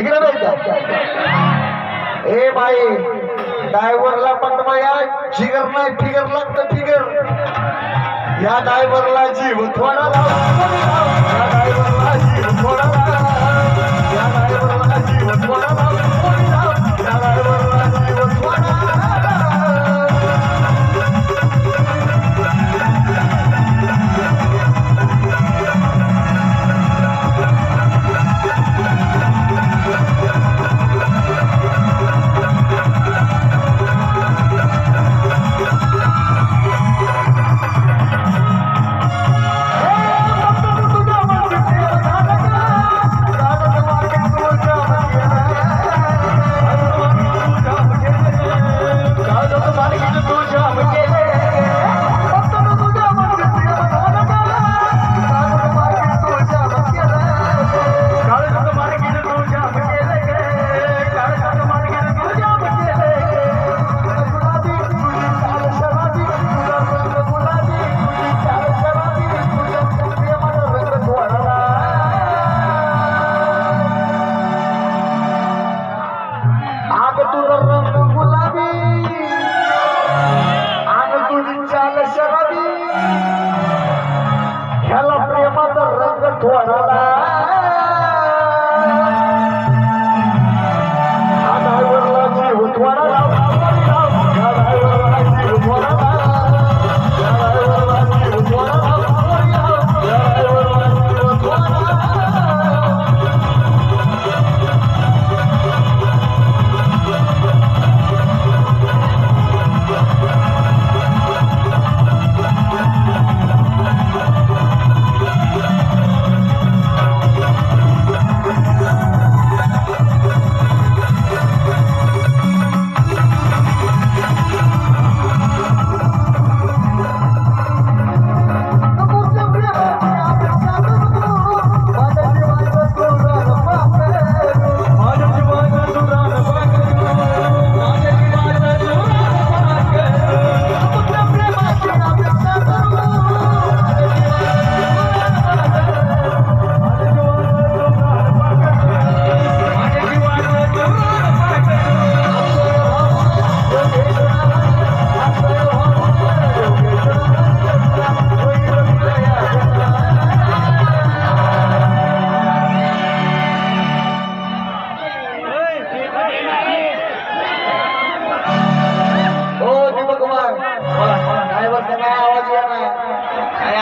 इकडे नाही का? ए बाई डायव्हरला पण पटवाया जिगर नाही फिगर लागतं फिगर. या डायव्हरला जीव थोडा लाव.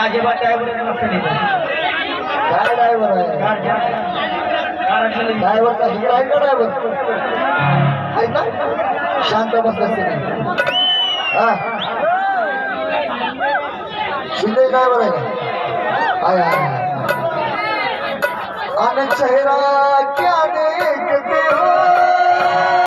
अजिबात ड्रायव्हर काय ड्रायव्हर आहे? ड्रायव्हरचा हिंग आहे का ड्रायव्हर आहे का शांत बसला हा. शिंदे ड्रायव्हर आहे का? आहे आनंद चेहरा के